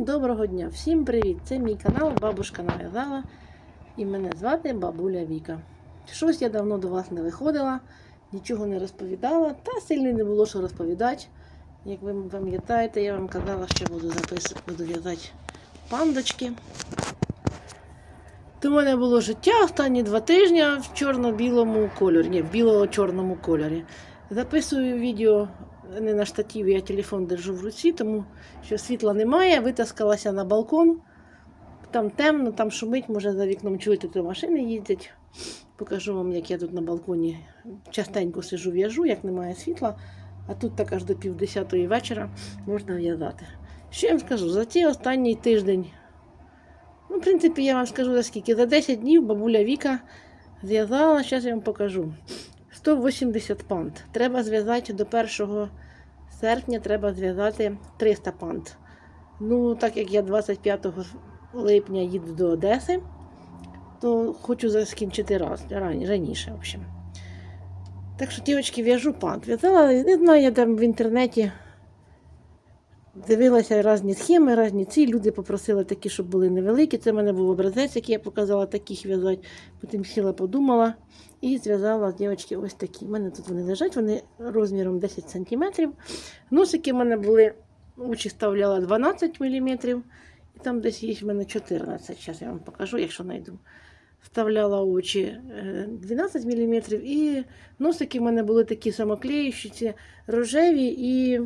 Доброго дня, всім привіт! Це мій канал Бабушка нав'язала і мене звати Бабуля Віка. Щось я давно до вас не виходила, нічого не розповідала, та сильно не було що розповідати. Як ви пам'ятаєте, я вам казала, що буду записувати, буду в'язати пандочки. То в мене було життя останні два тижні в чорно-білому кольорі, ні, в біло-чорному кольорі. Записую відео не на штативі, я телефон держу в руці, тому що світла немає. Витаскалася на балкон. Там темно, там шумить, може за вікном чуєте, то машини їздять. Покажу вам, як я тут на балконі частенько сижу, в'яжу, як немає світла. А тут так аж до півдесятої вечора можна в'язати. Що я вам скажу? За цей останній тиждень, ну, в принципі, я вам скажу за скільки. За 10 днів бабуля Віка зв'язала, зараз я вам покажу. 180 панд. Треба зв'язати до 1 серпня, треба зв'язати 300 пант. Ну, так як я 25 липня їду до Одеси, то хочу закінчити раз, раніше. В общем. Так що, дівчатки, в'яжу пант. В'язала, не знаю, я там в інтернеті дивилася різні схеми, різні ці. Люди попросили такі, щоб були невеликі. Це в мене був образець, який я показала таких в'язати. Потім сіла, подумала і зв'язала дівчатки ось такі. У мене тут вони лежать, вони розміром 10 см. Носики в мене були, очі ставляла 12 мм. І там десь є в мене 14. Зараз я вам покажу, якщо знайду. Вставляла очі е, 12 мм, і носики в мене були такі самоклеючі, рожеві і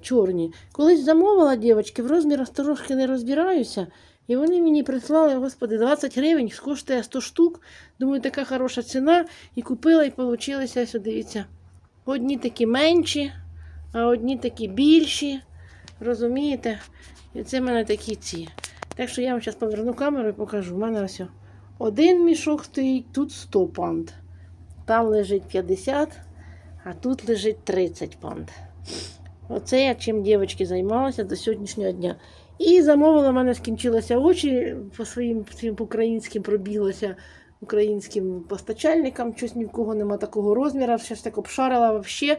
чорні. Колись замовила дівчатки, в розмірах трошки не розбираюся. І вони мені прислали, господи, 20 гривень, коштує 100 штук. Думаю, така хороша ціна. І купила, і получилися, ось дивіться. Одні такі менші, а одні такі більші. Розумієте? І це в мене такі ці. Так що я вам зараз поверну камеру і покажу. У мене ось один мішок стоїть, тут 100 панд. Там лежить 50, а тут лежить 30 панд. Оце я чим дівчатки займалася до сьогоднішнього дня. І замовила, в мене скінчилися очі по своїм цим українським пробіглося українським постачальникам. Щось ні в кого нема такого розміру. Ж так обшарила взагалі.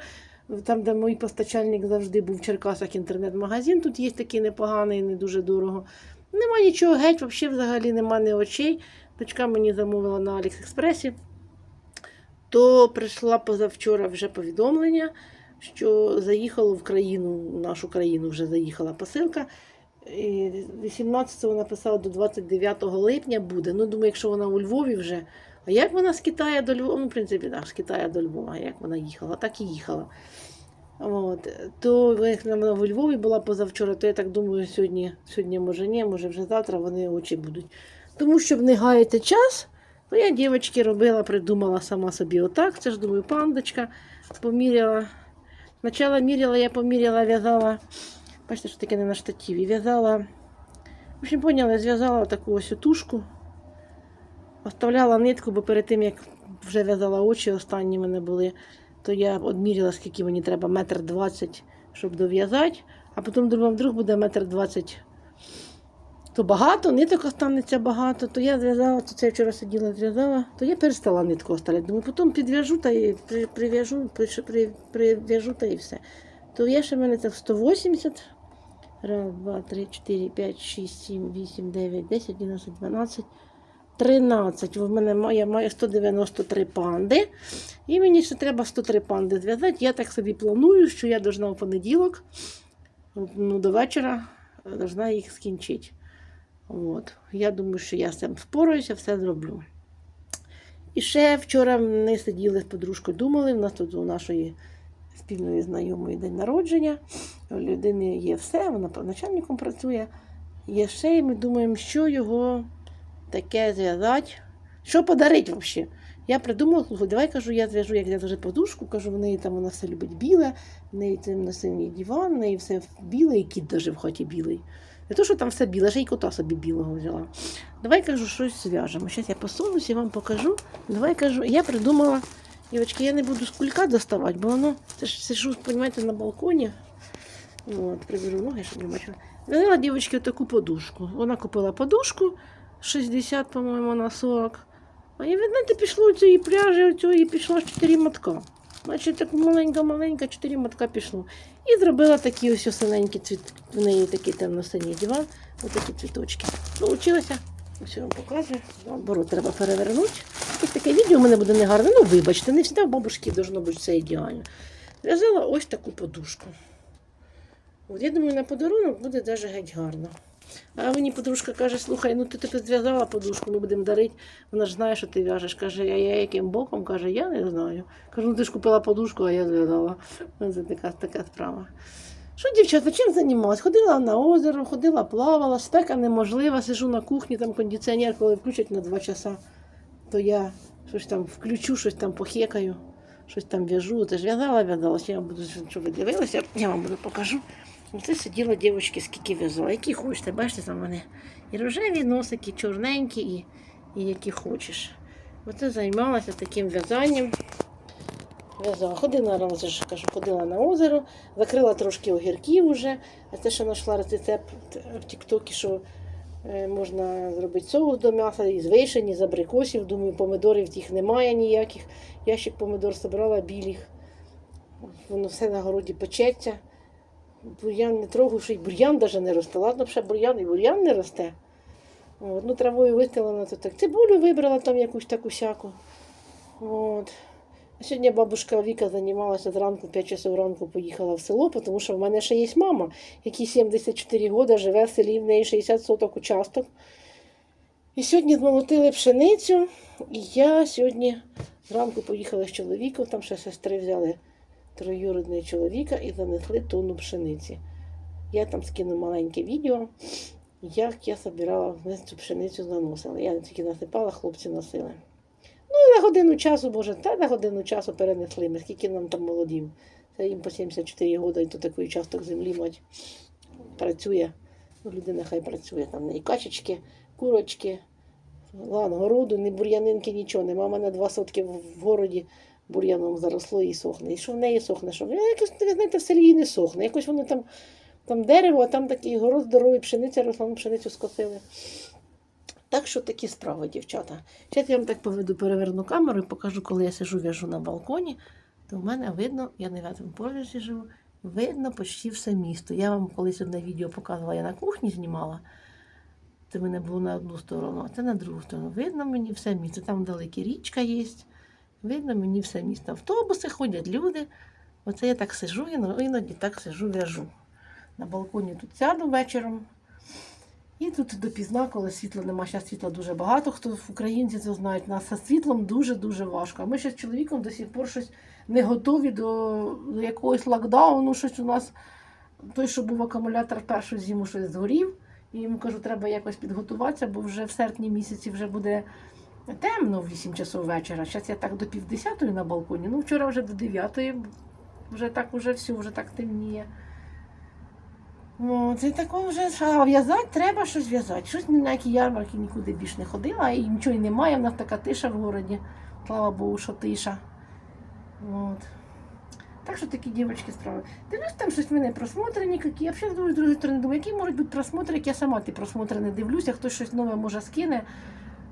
Там, де мій постачальник завжди був в Черкасах інтернет-магазин. Тут є такий непоганий, не дуже дорого. Нема нічого геть, взагалі взагалі нема ні очей. Дочка мені замовила на Аліекспресі. То прийшла позавчора вже повідомлення, що заїхало в країну, в нашу країну вже заїхала посилка. 18-го написала до 29 липня буде. Ну, думаю, якщо вона у Львові вже. А як вона з Китаю до Львова? Ну, в принципі, так, з Китаю до Львова, як вона їхала, так і їхала. От. То вона в Львові була позавчора, то я так думаю, сьогодні, сьогодні може ні, може вже завтра вони очі будуть. Тому щоб не гаяти час, то я дівчатки робила, придумала сама собі отак. Це ж думаю, пандочка поміряла. Спочатку міряла, я поміряла, в'язала. Бачите, що таке не на штативі. В'язала. В общем, поняла, зв'язала таку ось тушку. Оставляла нитку, бо перед тим, як вже в'язала очі, останні мене були, то я одміряла, скільки мені треба, метр двадцять, щоб дов'язати, а потім думала, вдруг буде метр двадцять. То багато, ниток останеться багато, то я зв'язала, то це я вчора сиділа, зв'язала, то я перестала нитку оставляти. Думаю, потім підв'яжу та і при- прив'яжу, при- при- прив'яжу та і все. То я ще в мене це в 180. Раз, два, три, чотири, п'ять, шість, сім, вісім, дев'ять, десять, одинадцять, дванадцять. 13. В мене ма- я маю 193 панди. І мені ще треба 103 панди зв'язати. Я так собі планую, що я должна в понеділок ну, до вечора должна їх скінчити. От. Я думаю, що я з цим впораюся, все зроблю. І ще вчора ми сиділи з подружкою, думали, в нас тут у нашої спільної знайомої день народження. У людини є все, вона начальником працює. Є ще, і ми думаємо, що його таке зв'язати. Що подарити взагалі? Я придумала, слухай, давай кажу, я зв'яжу, як я даже подушку, кажу, в неї там вона все любить біле, в неї темно-синій диван, в неї все біле, і кіт даже в хаті білий. Не то, що там все біле, ще й кота собі білого взяла. Давай кажу, щось зв'яжемо. Зараз я посунусь і вам покажу. Давай кажу, я придумала, дівчатки, я не буду з кулька доставати, бо воно це ж сижу, розумієте, на балконі. От, приберу ноги, щоб не бачила. Взяла дівчатки таку подушку. Вона купила подушку 60, по-моєму, на 40. А я, знаєте, пішло цієї пряжі, і пішло 4 мотка. Значить, так маленька-маленька, чотири мотка пішло. І зробила такі ось синенькі цвіт. В неї такий темно-синій диван, ось такі цвіточки. Получилося. Ось вам показую. Наоборот, треба перевернути. Ось таке відео у мене буде негарне. Ну, вибачте, не завжди в бабушки должно бути все ідеально. Зв'язала ось таку подушку. От, я думаю, на подарунок буде даже геть гарно. А мені подружка каже, слухай, ну ти тепер зв'язала подушку, ми будемо дарити. Вона ж знає, що ти в'яжеш. Каже, а я яким боком? Каже, я не знаю. Кажу, ну ти ж купила подушку, а я зв'язала. Ну, Це така, така справа. Що, дівчата, чим займалась? Ходила на озеро, ходила, плавала, спека неможлива, сижу на кухні, там кондиціонер, коли включать на два часа, то я щось там включу, щось там похекаю, щось там в'яжу. Це ж в'язала, в'язала. Я буду, щоб ви дивилися, я вам буду покажу. Оце сиділа дівчатки, скільки в'язала. Які хочете, бачите, там вони і рожеві носики, і чорненькі, і, і які хочеш. Оце займалася таким в'язанням. В'язала. Ходила ж кажу, ходила на озеро, закрила трошки огірків уже. А це ще знайшла рецепт в Тіктокі, що е, можна зробити соус до м'яса із вишень, із абрикосів. Думаю, помидорів тих немає ніяких. Ящик помидор збирала білих. Воно все на городі печеться. Бур'ян не трогаю, що й бур'ян навіть не росте. Ладно, ще бур'ян і бур'ян не росте. От, ну, травою вистелена, то так. Цибулю вибрала там якусь таку сяку. Сьогодні бабушка Віка займалася зранку, 5 часов ранку поїхала в село, тому що в мене ще є мама, якій 74 роки живе в селі, в неї 60 соток участок. І сьогодні змолотили пшеницю, і я сьогодні зранку поїхала з чоловіком, там ще сестри взяли троюрідного чоловіка і занесли тонну пшениці. Я там скину маленьке відео, як я збирала цю пшеницю заносила. Я не тільки насипала, хлопці носили. Ну, на годину часу, може, та на годину часу перенесли ми, скільки нам там молодів. Це їм по 74 роки, і то такий часток землі мать працює. Ну, людина хай працює. Там в неї качечки, курочки, лан городу, ні бур'янинки, нічого. Нема мене два сотки в городі бур'яном заросло і сохне. І що в неї сохне? Що? Якось, знаєте, в селі не сохне. Якось воно там, там дерево, а там такий город здоровий, пшениця росла, пшеницю скосили. Так що такі справи, дівчата. Зараз я вам так поведу переверну камеру і покажу, коли я сижу в'яжу на балконі, то в мене видно, я не в поверсі живу, видно почти все місто. Я вам колись одне відео показувала, я на кухні знімала. Це мене було на одну сторону, а це на другу сторону. Видно мені все місто. Там далекі річка є. Видно мені все місто. Автобуси ходять, люди. Оце я так сижу, іноді так сижу, в'яжу. На балконі тут сяду вечором. І тут допізна, коли світла нема, зараз світла дуже багато. Хто в українці це знають, нас з світлом дуже-дуже важко. А ми ще з чоловіком до сих пор щось не готові до якогось локдауну. Щось у нас той, що був акумулятор першу зиму, щось згорів. І йому кажу, треба якось підготуватися, бо вже в серпні місяці вже буде темно в 8 часов вечора. Зараз я так до півдесятої на балконі. Ну, вчора вже до 9, вже так уже все, вже так темніє. Ну, це тако вже а в'язати треба щось в'язати. Щось на які ярмарки нікуди більш не ходила, і нічого й немає. В нас така тиша в городі. Слава Богу, що тиша. От. Так що такі дівчатки справи. Дивлюсь, там щось в мене просмотри ніякі. Я взагалі з другої сторони думаю, які можуть бути просмотри, як я сама ті просмотри не дивлюся, хтось щось нове може скине,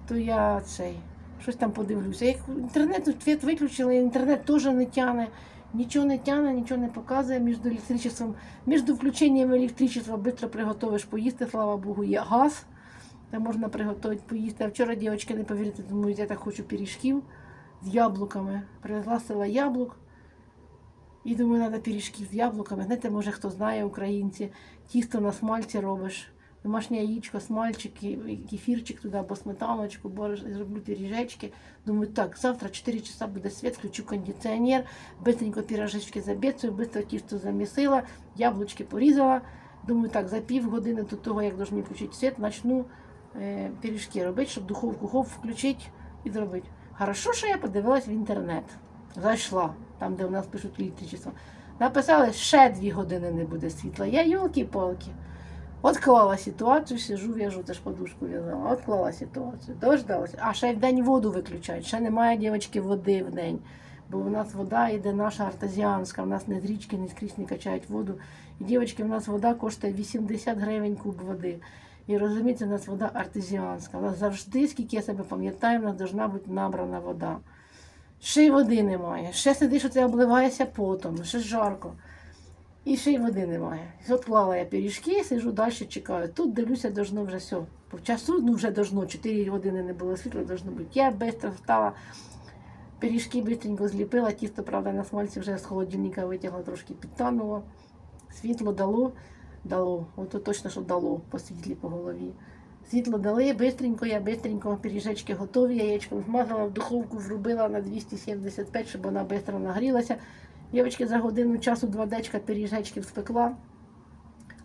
то я цей, щось там подивлюся. Як інтернет світ виключили, інтернет теж не тягне. Нічого не тягне, нічого не показує між електричеством. Між включенням електричества швидко приготуєш поїсти, слава Богу, є газ. Там можна приготувати поїсти. А вчора дівчатки не повірите, думають, я так хочу пиріжків з яблуками. Привезла села яблук. І думаю, треба пиріжків з яблуками. Знаєте, може хто знає, українці, тісто на смальці робиш. Домашнє яєчко, смальчик, і- кефірчик туди або сметаночку, борщ, зроблю пиріжечки. Думаю, так, завтра 4 часа буде світ, включу кондиціонер, быстренько пирожечки забецаю, быстро тісто замісила, яблучки порізала. Думаю, так, за пів години до того, як должны включити світ, почну е, пиріжки робити, щоб духовку хоп включити і зробити. Хорошо, що я подивилась в інтернет. Зайшла, там, де у нас пишуть електричество. Написали, ще дві години не буде світла. Я йолки-палки. Отклала ситуацію, сижу, в'яжу, теж подушку в'язала. Отклала ситуацію. Дождалася. А ще й в день воду виключають. Ще немає дівчатки води в день. Бо у нас вода йде наша артезіанська, у нас не з річки, не скрізь не качають воду. І дівчатки, у нас вода коштує 80 гривень куб води. І розумієте, у нас вода артезіанська. У нас завжди, скільки я себе пам'ятаю, у нас повинна бути набрана вода. ще й води немає. Ще сидиш, оце обливаєшся потом, ще жарко. І ще й води немає. Отклала я пиріжки, сижу далі, чекаю. Тут дивлюся, должно вже все. По часу, ну вже должно, 4 години не було світла, должно бути. Я швидко встала, пиріжки швидко зліпила, тісто, правда, на смальці вже з холодильника витягла, трошки підтануло. Світло дало, дало. Ото точно, що дало по світлі по голові. Світло дали, бистренько, я бистренько, пиріжечки готові, яєчком змазала, в духовку врубила на 275, щоб вона швидко нагрілася. Дівчатки за годину часу два дечка пиріжечків спекла.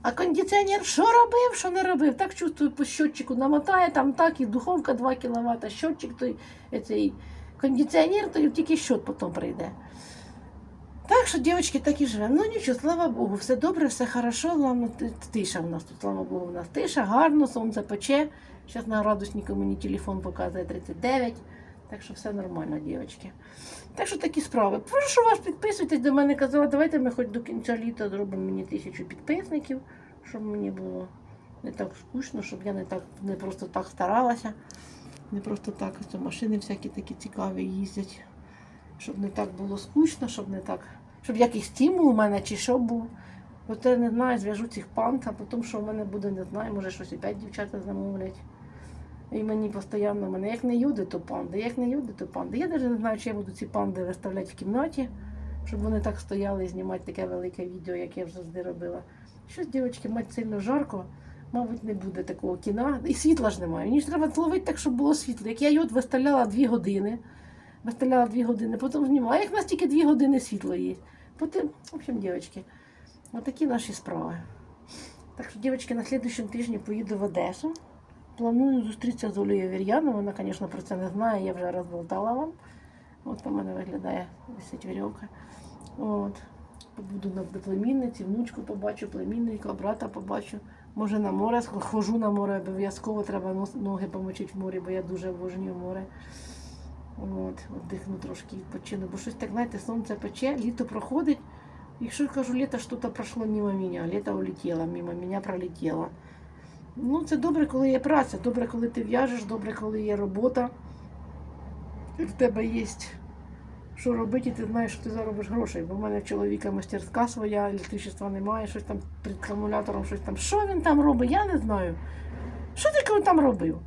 А кондиціонер що робив, що не робив? Так чувствую, по щотчику намотає, там так, і духовка 2 кВт, щотчик той, е, цей кондиціонер, то тільки щот потім прийде. Так що, дівчатки, так і живемо. Ну нічого, слава Богу, все добре, все хорошо. Головне, тиша в нас тут, слава Богу, в нас тиша, гарно, сонце пече. Зараз на градуснику мені телефон показує 39. Так що все нормально, дівчатки. Так що такі справи. Прошу вас, підписуйтесь до мене. Казала, давайте ми хоч до кінця літа зробимо мені тисячу підписників, щоб мені було не так скучно, щоб я не так не просто так старалася. Не просто так ось машини всякі такі цікаві їздять. Щоб не так було скучно, щоб не так. Щоб якийсь стимул у мене чи що був. От я не знаю, зв'яжу цих пант, а потім, що в мене буде, не знаю, може щось опять дівчата замовлять. І мені постійно мене як не юди, то панди, як не юди, то панди. Я навіть не знаю, чи я буду ці панди виставляти в кімнаті, щоб вони так стояли і знімати таке велике відео, як я вже завжди робила. Щось, дівчатки, мать сильно жарко, мабуть, не буде такого кіна. І світла ж немає. Мені ж треба зловити так, щоб було світло. Як я йод виставляла дві години, виставляла дві години, потім знімала. Як в нас тільки дві години світло є. Потім, в общем, дівчатки, отакі наші справи. Так що, дівчатки, на слідуючому тижні поїду в Одесу. Планую зустрітися з Олею Вір'яновою. Вона, звісно, про це не знає, я вже розболтала вам. От у мене виглядає висить вірьовка. От. Побуду на племінниці, внучку побачу, племінника, брата побачу. Може на море хожу на море, обов'язково треба ноги помочити в морі, бо я дуже обожнюю море. От, віддихну трошки відпочину. Бо щось так, знаєте, сонце пече, літо проходить. Якщо я кажу, літо що то пройшло мимо мене, літо улетіло, мимо мене пролетіло. Ну, це добре, коли є праця, добре, коли ти в'яжеш, добре, коли є робота. І в тебе є що робити, і ти знаєш, що ти заробиш грошей. Бо в мене в чоловіка мастерська своя, електричества немає, щось там під акумулятором, щось там. Що він там робить, я не знаю. Що ти там робив?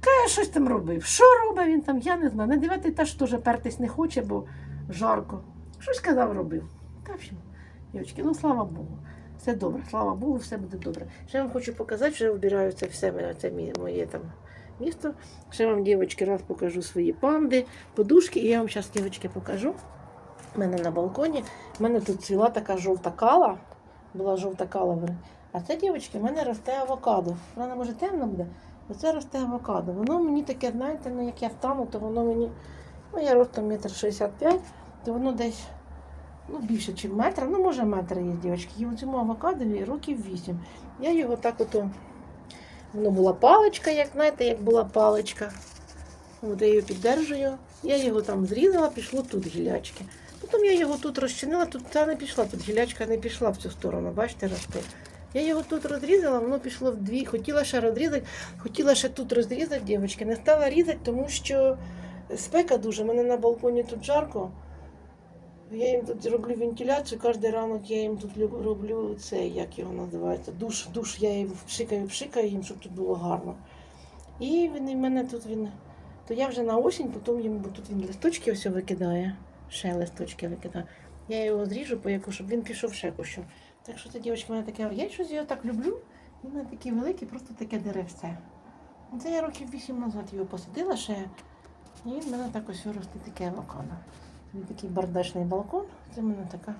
Каже, щось там робив. Що робить він там, я не знаю. На дев'ятий теж пертись не хоче, бо жарко. Щось казав, робив. Та в общем, дівчатки, ну слава Богу. Все добре, слава Богу, все буде добре. Ще вам хочу показати, що я вибираю це все це моє там місто. Ще вам, дівчатки, раз покажу свої панди, подушки, і я вам зараз, дівчатки, покажу. У мене на балконі. У мене тут ціла така жовта кала. Була жовта кала. А це, дівчатки, в мене росте авокадо. Вона може темно буде. Оце росте авокадо. Воно мені таке, знаєте, ну як я встану, то воно мені. Ну, я ростом метр шістдесят п'ять, то воно десь ну, більше, ніж метра. Ну, може, метр є, дівчатки. І цьому авокадові років вісім. Я його так ото. Воно була паличка, як знаєте, як була паличка. От я її піддержую. Я його там зрізала, пішло тут гілячки. Потім я його тут розчинила, тут та не пішла, тут гілячка не пішла в цю сторону, бачите, росте. Я його тут розрізала, воно пішло в дві. Хотіла ще розрізати, хотіла ще тут розрізати, дівчатки. Не стала різати, тому що спека дуже. У мене на балконі тут жарко. Я їм тут роблю вентиляцію, кожен ранок я їм тут роблю це, як його називається, душ, душ, я їм пшикаю, пшикаю їм, щоб тут було гарно. І він і мене тут він. То я вже на осінь, потім йому, тут він листочки ось викидає, ще листочки викидає. Я його зріжу по яку, щоб він пішов ще кущом. Так що дівчатка, в мене таке, я щось його так люблю. Він мене такий великий, просто таке деревце. Це я років вісім назад його посадила ще. І він в мене так ось росте таке авокадо. Це такий бардачний балкон. Це мене така.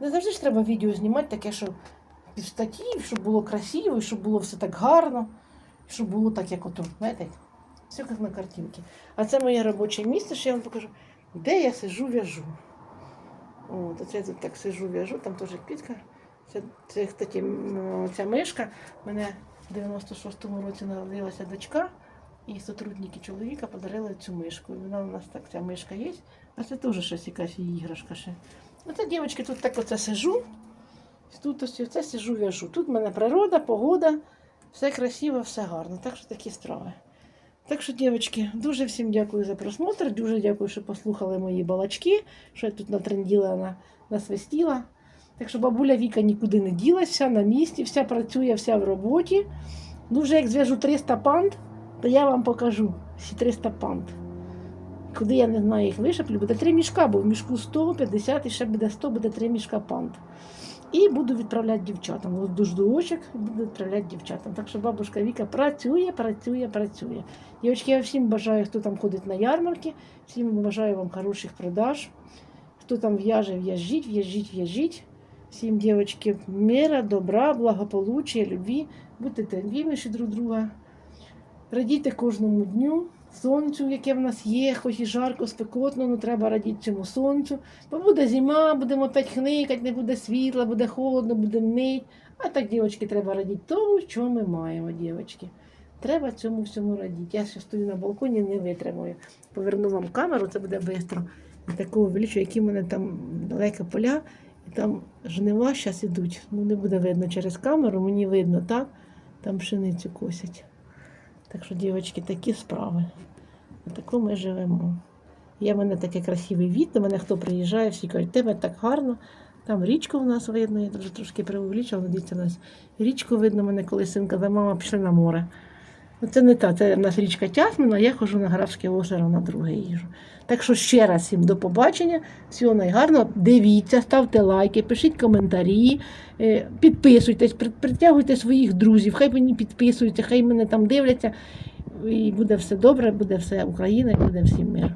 Не завжди ж треба відео знімати таке, що статті, щоб було красиво, щоб було все так гарно, щоб було так, як ото, знаєте, все як на картинці. А це моє робоче місце, що я вам покажу, де я сижу, в'яжу. От, оце я тут так сижу, в'яжу, там теж квітка. Це, це кстати, ця мишка. Мене в 96-му році народилася дочка, і сотрудники чоловіка подарили цю мишку. Вона у нас так, ця мишка є. А це теж щось якась іграшка ще. Оце, дівчатки, тут так оце сижу. Тут ось оце сижу, в'яжу. Тут в мене природа, погода, все красиво, все гарно. Так що такі справи. Так що, дівчатки, дуже всім дякую за просмотр. Дуже дякую, що послухали мої балачки, що я тут натренділа, насвистіла. Так що бабуля Віка нікуди не ділася, на місці, вся працює, вся в роботі. Ну, вже як зв'яжу 300 панд, то я вам покажу ці 300 панд. Куди я не знаю їх вишиплю, буде три мішка, бо в мішку 150 і ще буде 100, буде три мішка панд. І буду відправляти дівчатам. Ось дожду очок буду відправляти дівчатам. Так що бабушка Віка працює, працює, працює. Дівчатки, я всім бажаю, хто там ходить на ярмарки, всім бажаю вам хороших продаж. Хто там в'яже, в'яжіть, в'яжіть, в'яжіть. Всім, дівчатки, мира, добра, благополуччя, любві. Будьте терпіміші друг друга. Радійте кожному дню, сонцю, яке в нас є, хоч і жарко, спекотно, ну треба радіти цьому сонцю. Бо буде зима, будемо опять хникати, не буде світла, буде холодно, буде нить. А так, дівчатки, треба радіти тому, що ми маємо, дівчатки. Треба цьому всьому радіти. Я ще стою на балконі, не витримую. Поверну вам камеру, це буде швидко. Такого величу, які в мене там далекі поля, і там жнива зараз ідуть. Ну, не буде видно через камеру, мені видно, так? Там пшеницю косять. Так що, дівчатки, такі справи. Таку ми живемо. Є в мене таке красиве від, до мене хто приїжджає, всі кажуть, тебе так гарно. Там річку в нас видно, я вже трошки преувеличила, дивіться, нас річку видно, мене коли син казав, мама пішли на море. Ну, це не та, це в нас річка Тясмина, я хожу на Графське озеро на друге їжу. Так що ще раз всім до побачення, всього найгарного. Дивіться, ставте лайки, пишіть коментарі, е, підписуйтесь, притягуйте своїх друзів, хай мені підписуються, хай мене там дивляться. І буде все добре, буде все Україна, буде всім мир.